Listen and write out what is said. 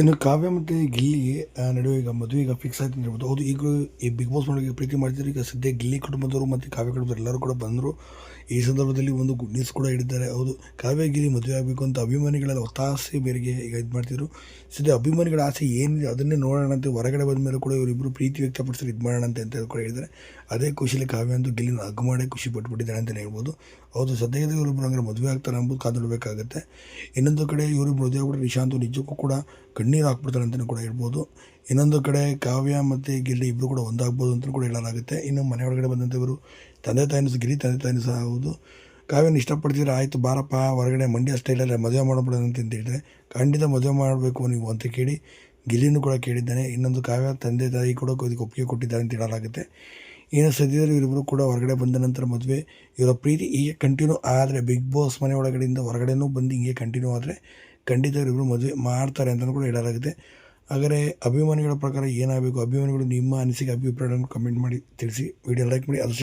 ಇನ್ನು ಕಾವ್ಯ ಮತ್ತು ಗಿಲ್ಲಿಗೆ ನಡುವೆ ಈಗ ಮದುವೆ ಈಗ ಫಿಕ್ಸ್ ಆಯ್ತು ಅಂತ ಹೇಳ್ಬೋದು. ಹೌದು, ಈಗಲೂ ಈ ಬಿಗ್ ಬಾಸ್ ನೋಡಿ ಪ್ರೀತಿ ಮಾಡ್ತಿದ್ರು. ಈಗ ಸದ್ಯ ಗಿಲ್ಲಿ ಕುಟುಂಬದವರು ಮತ್ತು ಕಾವ್ಯ ಕುಟುಂಬದವರು ಎಲ್ಲರೂ ಕೂಡ ಬಂದರು. ಈ ಸಂದರ್ಭದಲ್ಲಿ ಒಂದು ಗುಡ್ ನ್ಯೂಸ್ ಕೂಡ ಹೇಳಿದ್ದಾರೆ. ಹೌದು, ಕಾವ್ಯ ಗಿರಿ ಮದುವೆ ಆಗಬೇಕು ಅಂತ ಅಭಿಮಾನಿಗಳೆಲ್ಲ ಒತ್ತಾಸೆ ಬೇರೆಗೆ ಈಗ ಇದು ಮಾಡ್ತಿದ್ರು. ಸದ್ಯ ಅಭಿಮಾನಿಗಳ ಆಸೆ ಏನಿದೆ ಅದನ್ನೇ ನೋಡೋಣ ಅಂತ ಹೊರಗಡೆ ಬಂದ ಮೇಲೆ ಕೂಡ ಇವರಿಬ್ಬರು ಪ್ರೀತಿ ವ್ಯಕ್ತಪಡಿಸಿ ಇದು ಮಾಡೋಣ ಅಂತ ಅಂತ ಕೂಡ ಹೇಳಿದ್ದಾರೆ. ಅದೇ ಖುಷಿಲಿ ಕಾವ್ಯ ಅಂತೂ ಗಿಲ್ಲಿನ ಹಗ್ ಮಾಡೇ ಖುಷಿ ಪಟ್ಬಿಟ್ಟಿದ್ದಾಳೆ ಅಂತಲೇ ಹೇಳ್ಬೋದು. ಹೌದು ಸದ್ಯದ ಇವರಿಬ್ಬರು ಅಂದರೆ ಮದುವೆ ಆಗ್ತಾರೆ ಅಂಬುದು ಕಾದಿಡಬೇಕಾಗುತ್ತೆ ಇನ್ನೊಂದು ಕಡೆ ಇವರು ಮದುವೆ ಆಗ್ಬಿಟ್ಟು ನಿಶಾಂತ್ ನಿಜಕ್ಕೂ ಕೂಡ ಕಣ್ಣೀರು ಹಾಕ್ಬಿಡ್ತಾರೆ ಅಂತಲೂ ಕೂಡ ಹೇಳ್ಬೋದು. ಇನ್ನೊಂದು ಕಡೆ ಕಾವ್ಯ ಮತ್ತು ಗಿಲ್ಲಿ ಇಬ್ಬರು ಕೂಡ ಒಂದಾಗ್ಬೋದು ಅಂತಲೂ ಕೂಡ ಹೇಳಲಾಗುತ್ತೆ. ಇನ್ನು ಮನೆ ಒಳಗಡೆ ಬಂದಂಥ ಇವರು ತಂದೆ ತಾಯಿನೂ ಗಿರಿ ತಂದೆ ತಾಯಿನೂ ಸಹ ಹೌದು. ಕಾವ್ಯನ ಇಷ್ಟಪಡ್ತಿದ್ರೆ ಆಯಿತು ಬಾರಪ್ಪ, ಹೊರಗಡೆ ಮಂಡ್ಯ ಸ್ಟೈಲಲ್ಲಿ ಮದುವೆ ಮಾಡ್ಬಿಡೋಣ ಅಂತ ಹೇಳಿದರೆ ಖಂಡಿತ ಮದುವೆ ಮಾಡಬೇಕು ನೀವು ಅಂತ ಕೇಳಿ ಗಿಲ್ಲಿನೂ ಕೂಡ ಕೇಳಿದ್ದಾನೆ. ಇನ್ನೊಂದು ಕಾವ್ಯ ತಂದೆ ತಾಯಿ ಕೂಡ ಇದಕ್ಕೆ ಒಪ್ಪಿಗೆ ಕೊಟ್ಟಿದ್ದಾರೆ ಅಂತ ಹೇಳಲಾಗುತ್ತೆ. ಇನ್ನು ಸದ್ಯದಲ್ಲಿ ಇವರಿಬ್ಬರು ಕೂಡ ಹೊರಗಡೆ ಬಂದ ನಂತರ ಮದುವೆ. ಇವರ ಪ್ರೀತಿ ಹೀಗೆ ಕಂಟಿನ್ಯೂ ಆದರೆ ಬಿಗ್ ಬಾಸ್ ಮನೆ ಒಳಗಡೆಯಿಂದ ಹೊರಗಡೆನೂ ಬಂದು ಹೀಗೆ ಕಂಟಿನ್ಯೂ ಆದರೆ ಖಂಡಿತ ಇವರಿಬ್ಬರು ಮದುವೆ ಮಾಡ್ತಾರೆ ಅಂತ ಕೂಡ ಹೇಳಲಾಗಿದೆ. ಹಾಗಾದರೆ ಅಭಿಮಾನಿಗಳ ಪ್ರಕಾರ ಏನಾಗಬೇಕು? ಅಭಿಮಾನಿಗಳು ನಿಮ್ಮ ಅನಿಸಿಕೆ, ಅಭಿಪ್ರಾಯಗಳನ್ನು ಕಮೆಂಟ್ ಮಾಡಿ ತಿಳಿಸಿ. ವಿಡಿಯೋ ಲೈಕ್ ಮಾಡಿ, ಅದು